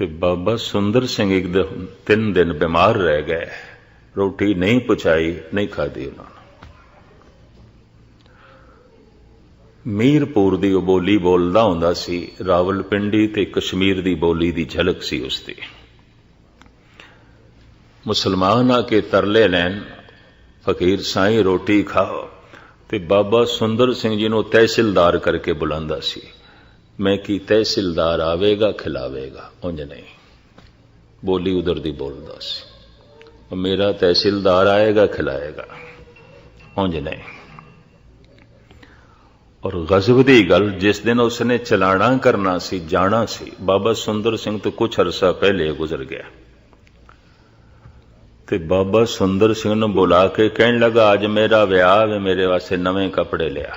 ਤੇ ਬਾਬਾ ਸੁੰਦਰ ਸਿੰਘ ਇੱਕ ਦਿਨ ਤਿੰਨ ਦਿਨ ਬਿਮਾਰ ਰਹਿ ਗਏ। ਰੋਟੀ ਨਹੀਂ ਪਚਾਈ ਨਹੀਂ ਖਾਧੀ ਉਹਨਾਂ ਨੇ। ਮੀਰਪੁਰ ਦੀ ਉਹ ਬੋਲੀ ਬੋਲਦਾ ਹੁੰਦਾ ਸੀ, ਰਾਵਲਪਿੰਡੀ ਤੇ ਕਸ਼ਮੀਰ ਦੀ ਬੋਲੀ ਦੀ ਝਲਕ ਸੀ ਉਸ ਦੀ ਮੁਸਲਮਾਨ ਆ ਕੇ ਤਰਲੇ ਲੈਣ, ਫਕੀਰ ਸਾਈਂ ਰੋਟੀ ਖਾਓ ਤੇ ਬਾਬਾ ਸੁੰਦਰ ਸਿੰਘ ਜੀ ਨੂੰ ਤਹਿਸੀਲਦਾਰ ਕਰਕੇ ਬੁਲਾਉਂਦਾ ਸੀ। ਮੈਂ ਕੀ ਤਹਿਸੀਲਦਾਰ ਆਵੇਗਾ, ਖਿਲਾਵੇਗਾ, ਉਂਝ ਨਹੀਂ। ਬੋਲੀ ਉਧਰ ਦੀ ਬੋਲਦਾ ਸੀ। ਮੇਰਾ ਤਹਿਸੀਲਦਾਰ ਆਏਗਾ, ਖਿਲਾਏਗਾ, ਉਂਝ ਨਹੀਂ। ਔਰ ਗਜ਼ਬ ਦੀ ਗੱਲ ਜਿਸ ਦਿਨ ਉਸਨੇ ਚਲਾਣਾ ਕਰਨਾ ਸੀ, ਜਾਣਾ ਸੀ, ਬਾਬਾ ਸੁੰਦਰ ਸਿੰਘ ਤੋਂ ਕੁਝ ਅਰਸਾ ਪਹਿਲੇ ਗੁਜ਼ਰ ਗਿਆ। ਤੇ ਬਾਬਾ ਸੁੰਦਰ ਸਿੰਘ ਨੂੰ ਬੁਲਾ ਕੇ ਕਹਿਣ ਲੱਗਾ, ਅੱਜ ਮੇਰਾ ਵਿਆਹ ਹੈ ਮੇਰੇ ਵਾਸਤੇ ਨਵੇਂ ਕੱਪੜੇ ਲਿਆ।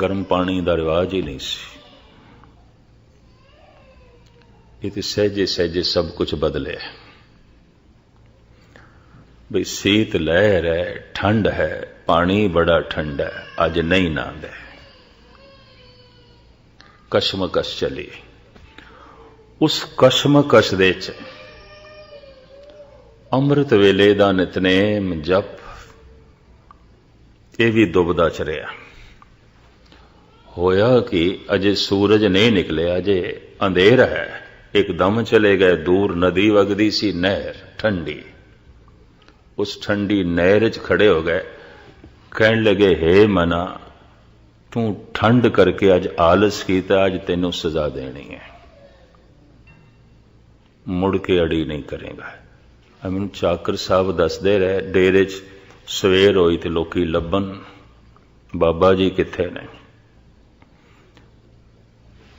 ਗਰਮ ਪਾਣੀ ਦਾ ਰਿਵਾਜ ਹੀ ਨਹੀਂ ਸੀ। ਇਹ ਤੇ ਸਹਿਜੇ ਸਹਿਜੇ ਸਭ ਕੁਝ ਬਦਲਿਆ ਬਈ ਸੀਤ ਲਹਿਰ ਹੈ, ਠੰਡ ਹੈ, ਪਾਣੀ ਬੜਾ ਠੰਡਾ ਹੈ, ਅੱਜ ਨਹੀਂ ਨਾਂਦਾ ਕਸ਼ਮਕਸ਼ ਚਲੀ। ਉਸ ਕਸ਼ਮਕਸ਼ ਦੇ ਚ ਅੰਮ੍ਰਿਤ ਵੇਲੇ ਦਾ ਨਿਤਨੇਮ ਜਪ, ਇਹ ਵੀ ਦੁਬਦਾ ਚ ਰਿਹਾ। ਹੋਇਆ ਕਿ ਅਜੇ ਸੂਰਜ ਨਹੀਂ ਨਿਕਲਿਆ, ਅਜੇ ਅੰਧੇਰ ਹੈ। ਇੱਕਦਮ ਚਲੇ ਗਏ ਦੂਰ ਨਦੀ ਵਗਦੀ ਸੀ ਨਹਿਰ, ਠੰਡੀ। ਉਸ ਠੰਡੀ ਨਹਿਰ 'ਚ ਖੜੇ ਹੋ ਗਏ। ਕਹਿਣ ਲੱਗੇ, ਹੇ ਮਨਾ, ਤੂੰ ਠੰਡ ਕਰਕੇ ਅੱਜ ਆਲਸ ਕੀਤਾ, ਅੱਜ ਤੈਨੂੰ ਸਜ਼ਾ ਦੇਣੀ ਹੈ। ਮੁੜ ਕੇ ਅੜੀ ਨਹੀਂ ਕਰੇਗਾ। ਮੈਨੂੰ ਚਾਕਰ ਸਾਹਿਬ ਦੱਸਦੇ ਰਹੇ, ਡੇਰੇ 'ਚ ਸਵੇਰ ਹੋਈ ਤੇ ਲੋਕੀ ਲੱਭਣ, ਬਾਬਾ ਜੀ ਕਿੱਥੇ ਨੇ?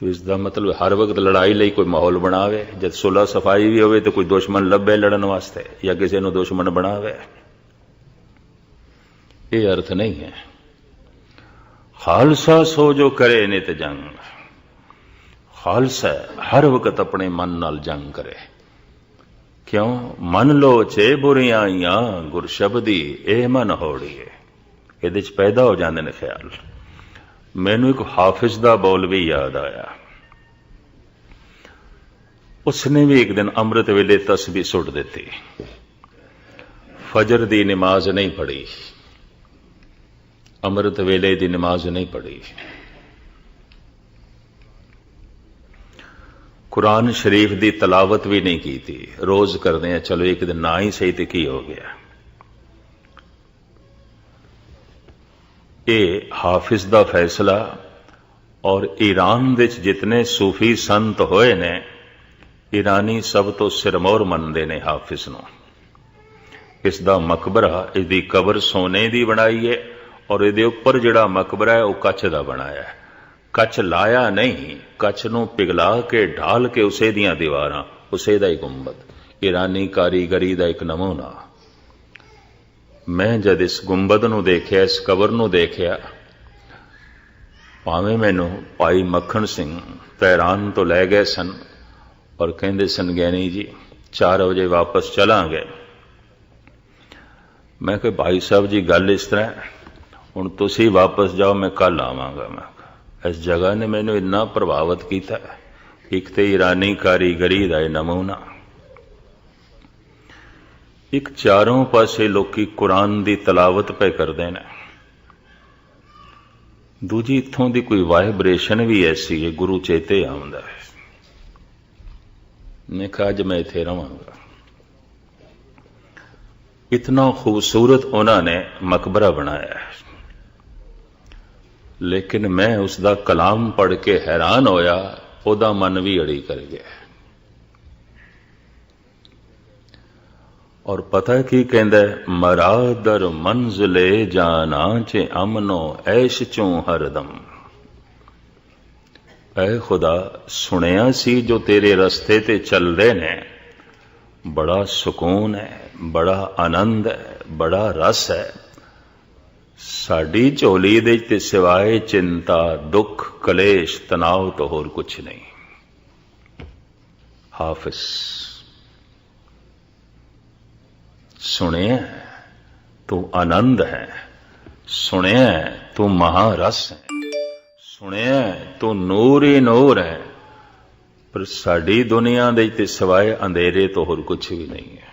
ਤੋ ਇਸ ਦਾ ਮਤਲਬ ਹਰ ਵਕਤ ਲੜਾਈ ਲਈ ਕੋਈ ਮਾਹੌਲ ਬਣਾਵੇ, ਜਦ ਸੁਲਾ ਸਫ਼ਾਈ ਵੀ ਹੋਵੇ ਤੇ ਕੋਈ ਦੁਸ਼ਮਣ ਲੱਭੇ ਲੜਨ ਵਾਸਤੇ ਜਾਂ ਕਿਸੇ ਨੂੰ ਦੁਸ਼ਮਣ ਬਣਾਵੇ। ਇਹ ਅਰਥ ਨਹੀਂ ਹੈ। ਖਾਲਸਾ ਸੋ ਜੋ ਕਰੇ ਨਿਤ ਜੰਗ, ਖਾਲਸਾ ਹਰ ਵਕਤ ਆਪਣੇ ਮਨ ਨਾਲ ਜੰਗ ਕਰੇ। ਕਿਉਂ? ਮਨ ਲੋ ਚੇ ਬੁਰੀਆਂ ਆਈਆਂ ਗੁਰ ਇਹ ਮਨ ਹੋੜੀਏ। ਇਹਦੇ ਚ ਪੈਦਾ ਹੋ ਜਾਂਦੇ ਨੇ ਖਿਆਲ। ਮੈਨੂੰ ਇੱਕ ਹਾਫਿਜ਼ ਦਾ ਬੋਲ ਵੀ ਯਾਦ ਆਇਆ। ਉਸਨੇ ਵੀ ਇੱਕ ਦਿਨ ਅੰਮ੍ਰਿਤ ਵੇਲੇ ਤਸਬੀਹ ਸੁੱਟ ਦਿੱਤੀ। ਫਜਰ ਦੀ ਨਮਾਜ਼ ਨਹੀਂ ਪੜ੍ਹੀ। ਅੰਮ੍ਰਿਤ ਵੇਲੇ ਦੀ ਨਮਾਜ਼ ਨਹੀਂ ਪੜ੍ਹੀ। ਕੁਰਾਨ ਸ਼ਰੀਫ ਦੀ ਤਲਾਵਤ ਵੀ ਨਹੀਂ ਕੀਤੀ। ਰੋਜ਼ ਕਰਦੇ ਆ, ਚਲੋ ਇੱਕ ਦਿਨ ਨਾ ਹੀ ਸਹੀ ਤੇ ਕੀ ਹੋ ਗਿਆ? ਇਹ ਹਾਫਿਜ਼ ਦਾ ਫੈਸਲਾ ਔਰ ਈਰਾਨ ਵਿੱਚ ਜਿਤਨੇ ਸੂਫੀ ਸੰਤ ਹੋਏ ਨੇ, ਈਰਾਨੀ ਸਭ ਤੋਂ ਸਿਰਮੌਰ ਮੰਨਦੇ ਨੇ ਹਾਫਿਜ਼ ਨੂੰ। ਇਸ ਦਾ ਮਕਬਰਾ, ਇਹਦੀ ਕਬਰ ਸੋਨੇ ਦੀ ਬਣਾਈ ਹੈ ਔਰ ਇਹਦੇ ਉੱਪਰ ਜਿਹੜਾ ਮਕਬਰਾ ਹੈ, ਉਹ ਕੱਚ ਦਾ ਬਣਾਇਆ ਹੈ। ਕੱਚ ਲਾਇਆ ਨਹੀਂ, ਕੱਚ ਨੂੰ ਪਿਘਲਾ ਕੇ, ਢਾਲ ਕੇ ਉਸੇ ਦੀਆਂ ਦੀਵਾਰਾਂ, ਉਸੇ ਦਾ ਹੀ ਗੁੰਬਦ ਈਰਾਨੀ ਕਾਰੀਗਰੀ ਦਾ ਇੱਕ ਨਮੂਨਾ। ਮੈਂ ਜਦ ਇਸ ਗੁੰਬਦ ਨੂੰ ਦੇਖਿਆ, ਇਸ ਕਬਰ ਨੂੰ ਦੇਖਿਆ, ਭਾਵੇਂ ਮੈਨੂੰ ਭਾਈ ਮੱਖਣ ਸਿੰਘ ਤਹਿਰਾਨ ਤੋਂ ਲੈ ਗਏ ਸਨ ਔਰ ਕਹਿੰਦੇ ਸਨ, ਗਿਆਨੀ ਜੀ 4 ਵਜੇ ਵਾਪਸ ਚਲਾਂਗੇ। ਮੈਂ ਕਿਹਾ, ਭਾਈ ਸਾਹਿਬ ਜੀ, ਗੱਲ ਇਸ ਤਰ੍ਹਾਂ ਹੁਣ ਤੁਸੀਂ ਵਾਪਸ ਜਾਓ, ਮੈਂ ਕੱਲ ਆਵਾਂਗਾ। ਮੈਂ ਇਸ ਜਗ੍ਹਾ ਨੇ ਮੈਨੂੰ ਇੰਨਾ ਪ੍ਰਭਾਵਿਤ ਕੀਤਾ ਇੱਕ ਤੇ ਈਰਾਨੀ ਕਾਰੀਗਰੀ ਦਾ ਇਹ ਨਮੂਨਾ ਇੱਕ ਚਾਰੋਂ ਪਾਸੇ ਲੋਕੀ ਕੁਰਾਨ ਦੀ ਤਲਾਵਤ ਪੈ ਕਰਦੇ ਨੇ। ਦੂਜੀ ਇੱਥੋਂ ਦੀ ਕੋਈ ਵਾਈਬ੍ਰੇਸ਼ਨ ਵੀ ਐਸੀ ਹੈ, ਗੁਰੂ ਚੇਤੇ ਆਉਂਦਾ ਹੈ। ਮੈਂ ਕਿਹਾ, ਅੱਜ ਮੈਂ ਇੱਥੇ ਰਵਾਂਗਾ। ਇਤਨਾ ਖੂਬਸੂਰਤ ਉਹਨਾਂ ਨੇ ਮਕਬਰਾ ਬਣਾਇਆ ਹੈ। ਲੇਕਿਨ ਮੈਂ ਉਸ ਦਾ ਕਲਾਮ ਪੜ੍ਹ ਕੇ ਹੈਰਾਨ ਹੋਇਆ, ਉਹਦਾ ਮਨ ਵੀ ਅੜੀ ਕਰ ਗਿਆ ਔਰ ਪਤਾ ਕੀ ਕਹਿੰਦਾ ਹੈ? ਮਰਾ ਦਰ ਮੰਜ਼ਲੇ ਜਾਨਾ ਚ ਅਮਨੋ ਐਸ਼ ਚੋਂ ਹਰਦਮ। ਐ ਖੁਦਾ, ਸੁਣਿਆ ਸੀ ਜੋ ਤੇਰੇ ਰਸਤੇ ਤੇ ਚੱਲ ਨੇ? ਬੜਾ ਸਕੂਨ ਹੈ, ਬੜਾ ਆਨੰਦ ਹੈ, ਬੜਾ ਰਸ ਹੈ। ਸਾਡੀ ਝੋਲੀ ਦੇ ਤੇ ਸਿਵਾਏ ਚਿੰਤਾ, ਦੁੱਖ, ਕਲੇਸ਼, ਤਣਾਅ ਤੋਂ ਹੋਰ ਕੁਝ ਨਹੀਂ। ਹਾਫਿਜ਼। ਸੁਣਿਆ ਤੂੰ ਆਨੰਦ ਹੈ। ਸੁਣਿਆ ਤੂੰ ਮਹਾਰਸ ਹੈ। ਸੁਣਿਆ ਤੂੰ ਨੂਰ ਹੀ ਨੂਰ ਹੈ। ਪਰ ਸਾਡੀ ਦੁਨੀਆ ਦੇ ਤੇ ਸਿਵਾਏ ਅੰਧੇਰੇ ਤੋਂ ਹੋਰ ਕੁਝ ਵੀ ਨਹੀਂ ਹੈ।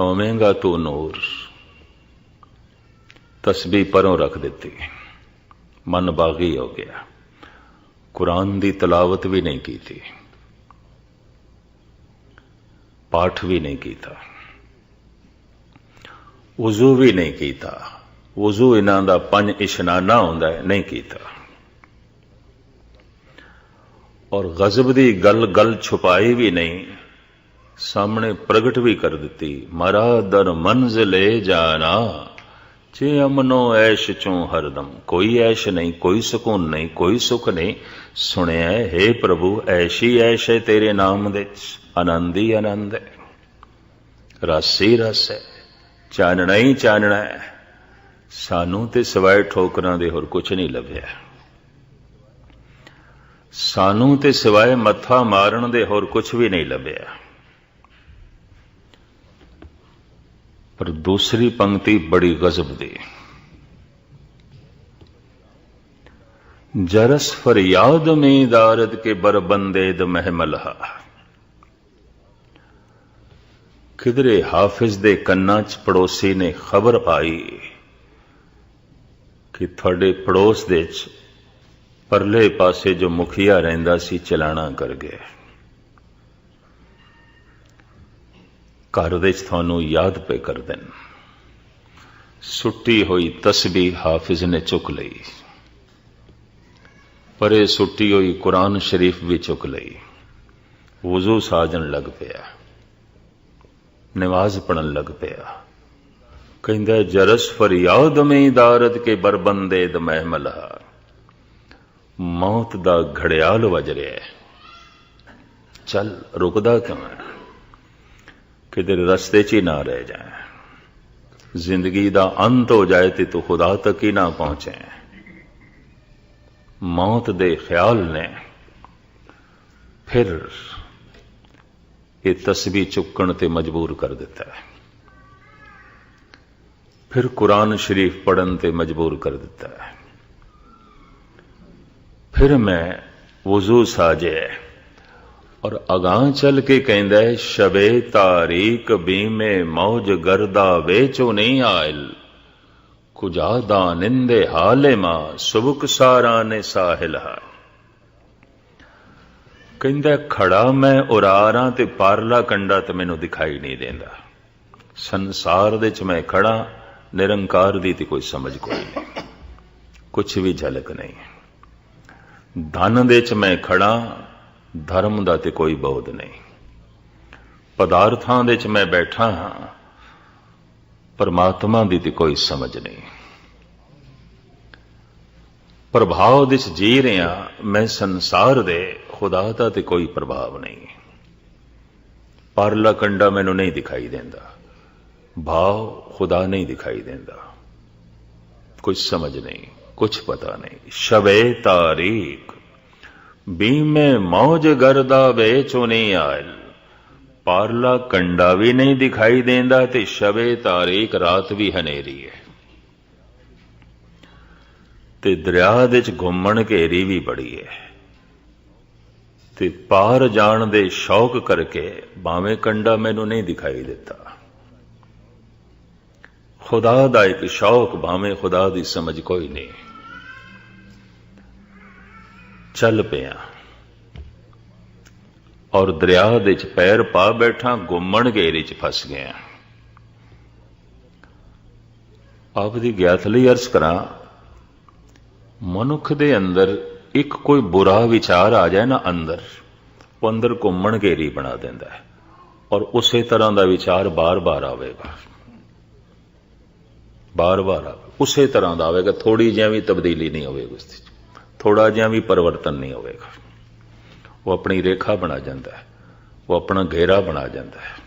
ਹੋਵੇਂਗਾ ਤੂੰ ਨੂਰ। ਤਸਬੀਹ ਪਰੋਂ ਰੱਖ ਦਿੱਤੀ। ਮਨ ਬਾਗੀ ਹੋ ਗਿਆ। ਕੁਰਾਨ ਦੀ ਤਲਾਵਤ ਵੀ ਨਹੀਂ ਕੀਤੀ। ਪਾਠ ਵੀ ਨਹੀਂ ਕੀਤਾ, ਵਜ਼ੂ ਵੀ ਨਹੀਂ ਕੀਤਾ, ਵਜ਼ੂ ਇਹਨਾਂ ਦਾ ਪੰਜ ਇਸ਼ਨਾਨਾ ਹੁੰਦਾ ਹੈ, ਨਹੀਂ ਕੀਤਾ। ਔਰ ਗਜ਼ਬ ਦੀ ਗੱਲ ਗੱਲ ਛੁਪਾਈ ਵੀ ਨਹੀਂ, ਸਾਹਮਣੇ ਪ੍ਰਗਟ ਵੀ ਕਰ ਦਿੱਤੀ ਮਰਾ ਦਰ ਮੰਜ਼ਲੇ ਜਾਣਾ, ਜੇ ਅਮਨੋ ਐਸ਼ ਚੋਂ ਹਰਦਮ, ਕੋਈ ਐਸ਼ ਨਹੀਂ, ਕੋਈ ਸਕੂਨ ਨਹੀਂ, ਕੋਈ ਸੁਖ ਨਹੀਂ, ਸੁਣਿਆ ਹੈ ਪ੍ਰਭੂ, ਐਸ਼ੀ ਐਸ਼ ਹੈ ਤੇਰੇ ਨਾਮ ਦੇ ਆਨੰਦ ਹੀ ਆਨੰਦ ਹੈ। ਰਸ ਹੀ ਰਸ ਹੈ। ਚਾਨਣਾ ਹੀ ਚਾਨਣਾ ਹੈ। ਸਾਨੂੰ ਤੇ ਸਿਵਾਏ ਠੋਕਰਾਂ ਦੇ ਹੋਰ ਕੁਝ ਨਹੀਂ ਲੱਭਿਆ। ਸਾਨੂੰ ਤੇ ਸਿਵਾਏ ਮੱਥਾ ਮਾਰਨ ਦੇ ਹੋਰ ਕੁਝ ਵੀ ਨਹੀਂ ਲੱਭਿਆ। ਪਰ ਦੂਸਰੀ ਪੰਕਤੀ ਬੜੀ ਗਜ਼ਬ ਦੀ। ਜਰਸ ਫਰਿਆਦ ਮੇਂ ਦਾਰਦ ਕੇ ਬਰਬੰਦੇਦ ਮਹਿਮਲਹਾ। ਕਿਧਰੇ ਹਾਫਿਜ਼ ਦੇ ਕੰਨਾਂ 'ਚ ਪੜੋਸੀ ਨੇ ਖਬਰ ਪਾਈ ਕਿ ਤੁਹਾਡੇ ਪੜੋਸ ਦੇ 'ਚ ਪਰਲੇ ਪਾਸੇ ਜੋ ਮੁਖੀਆ ਰਹਿੰਦਾ ਸੀ ਚਲਾਣਾ ਕਰ ਗਿਆ। ਘਰ ਦੇ 'ਚ ਤੁਹਾਨੂੰ ਯਾਦ ਪਏ ਕਰ ਦੇਣ। ਸੁੱਟੀ ਹੋਈ ਤਸਬੀਹ ਹਾਫਿਜ਼ ਨੇ ਚੁੱਕ ਲਈ। ਪਰੇ ਸੁੱਟੀ ਹੋਈ ਕੁਰਾਨ ਸ਼ਰੀਫ ਵੀ ਚੁੱਕ ਲਈ। ਵਜ਼ੂ ਸਾਜਣ ਲੱਗ ਪਿਆ। ਨਮਾਜ਼ ਪੜਨ ਲੱਗ ਪਿਆ। ਕਹਿੰਦਾ, ਜਰਸ ਫਰਿਆਦ ਮੇ ਦਾਰਦ ਕੇ ਬਰਬੰਦੇ ਦ ਮਹਿਮਲਾ। ਮੌਤ ਦਾ ਘੜਿਆਲ ਵੱਜ ਰਿਹਾ ਹੈ। ਚੱਲ, ਰੁਕਦਾ ਕਿਉਂ ਹੈ? ਰਸਤੇ 'ਚ ਹੀ ਨਾ ਰਹਿ ਜਾਏ। ਜ਼ਿੰਦਗੀ ਦਾ ਅੰਤ ਹੋ ਜਾਏ ਤੇ ਤੂੰ ਖੁਦਾ ਤੱਕ ਹੀ ਨਾ ਪਹੁੰਚੇ। ਮੌਤ ਦੇ ਖਿਆਲ ਨੇ। ਫਿਰ ਇਹ ਤਸਬੀਹ ਚੁੱਕਣ ਤੇ ਮਜਬੂਰ ਕਰ ਦਿੱਤਾ ਹੈ। ਫਿਰ ਕੁਰਾਨ ਸ਼ਰੀਫ ਪੜਨ ਤੇ ਮਜਬੂਰ ਕਰ ਦਿੱਤਾ ਹੈ। ਫਿਰ ਮੈਂ ਵਜ਼ੂ ਸਾਜੇ ਔਰ ਅਗਾਹ ਚੱਲ ਕੇ ਕਹਿੰਦਾ ਹੈ, ਸ਼ਬੇ ਤਾਰੀਕ ਬੀਮੇ ਮੌਜ ਗਰਦਾ ਵੇਚੋ ਨਹੀਂ ਆਇਲ। ਕੁਜਾਦਾ ਨਿੰਦੇ ਹਾਲੇ ਮਾ, ਸੁਬਕ ਸਾਰਾ ਨੇ ਸਾਹਿਲ ਹੈ ਕਹਿੰਦਾ, ਖੜਾ ਮੈਂ ਉਰਾਰਾਂ ਤੇ ਪਾਰਲਾ ਕੰਡਾ ਤੇ ਮੈਨੂੰ ਦਿਖਾਈ ਨਹੀਂ ਦਿੰਦਾ। ਸੰਸਾਰ ਦੇ ਚ ਮੈਂ ਖੜਾ, ਨਿਰੰਕਾਰ ਦੀ ਤੇ ਕੋਈ ਸਮਝ ਕੋਈ ਨਹੀਂ। ਕੁਝ ਵੀ ਝਲਕ ਨਹੀਂ। ਧਨ ਦੇ ਚ ਮੈਂ ਖੜਾ, ਧਰਮ ਦਾ ਤੇ ਕੋਈ ਬੋਧ ਨਹੀਂ। ਪਦਾਰਥਾਂ ਦੇ ਚ ਮੈਂ ਬੈਠਾ ਹਾਂ, ਪਰਮਾਤਮਾ ਦੀ ਤੇ ਕੋਈ ਸਮਝ ਨਹੀਂ। ਪ੍ਰਭਾਵ ਦੇ ਚ ਜੀ ਰਿਹਾ ਮੈਂ ਸੰਸਾਰ ਦੇ ਖੁਦਾ ਦਾ ਤੇ ਕੋਈ ਪ੍ਰਭਾਵ ਨਹੀਂ। ਪਰਲਾ ਕੰਡਾ ਮੈਨੂੰ ਨਹੀਂ ਦਿਖਾਈ ਦਿੰਦਾ। ਭਾਵ ਖੁਦਾ ਨਹੀਂ ਦਿਖਾਈ ਦਿੰਦਾ। ਕੁਝ ਸਮਝ ਨਹੀਂ ਕੁਝ ਪਤਾ ਨਹੀਂ। ਸ਼ਬੇ ਤਾਰੀਕ, ਬੀਮੇ ਮੌਜ ਗਰਦਾ ਵੇਚੋ ਨਹੀਂ ਆਇਲ। ਪਾਰਲਾ ਕੰਡਾ ਵੀ ਨਹੀਂ ਦਿਖਾਈ ਦਿੰਦਾ ਤੇ ਸ਼ਬੇ ਤਾਰੀਕ ਰਾਤ ਵੀ ਹਨੇਰੀ ਹੈ। ਤੇ ਦਰਿਆ ਦੇ ਚ ਘੁੰਮਣ ਘੇਰੀ ਵੀ ਬੜੀ ਹੈ। ਤੇ ਪਾਰ ਜਾਣ ਦੇ ਸ਼ੌਕ ਕਰਕੇ ਬਾਵੇਂ ਕੰਡਾ ਮੈਨੂੰ ਨਹੀਂ ਦਿਖਾਈ ਦਿੱਤਾ। ਖੁਦਾ ਦਾ ਇੱਕ ਸ਼ੌਕ ਭਾਵੇਂ ਖੁਦਾ ਦੀ ਸਮਝ ਕੋਈ ਨਹੀਂ। ਚੱਲ ਪਿਆ। ਔਰ ਦਰਿਆ ਦੇ ਚ ਪੈਰ ਪਾ ਬੈਠਾ ਗੁੰਮਣ ਘੇਰੇ ਚ ਫਸ ਗਿਆ। ਆਪ ਦੀ ਗਿਆਤ ਲਈ ਅਰਜ਼ ਕਰਾਂ, ਮਨੁੱਖ ਦੇ ਅੰਦਰ ਇੱਕ ਕੋਈ ਬੁਰਾ ਵਿਚਾਰ ਆ ਜਾਏ ਨਾ ਅੰਦਰ, ਉਹ ਅੰਦਰ ਘੁੰਮਣ ਘੇਰੀ ਬਣਾ ਦਿੰਦਾ ਹੈ ਔਰ ਉਸੇ ਤਰ੍ਹਾਂ ਦਾ ਵਿਚਾਰ ਬਾਰ-ਬਾਰ ਆਵੇਗਾ। ਬਾਰ-ਬਾਰ ਆਵੇ, ਉਸੇ ਤਰ੍ਹਾਂ ਦਾ ਆਵੇਗਾ ਥੋੜੀ ਜਿਹੀ ਵੀ ਤਬਦੀਲੀ ਨਹੀਂ ਹੋਵੇਗੀ ਉਸ ਵਿੱਚ ਥੋੜਾ ਜਿਹਾ ਵੀ ਪਰਿਵਰਤਨ ਨਹੀਂ ਹੋਵੇਗਾ। ਉਹ ਆਪਣੀ ਰੇਖਾ ਬਣਾ ਜਾਂਦਾ ਹੈ, ਉਹ ਆਪਣਾ ਘੇਰਾ ਬਣਾ ਜਾਂਦਾ ਹੈ।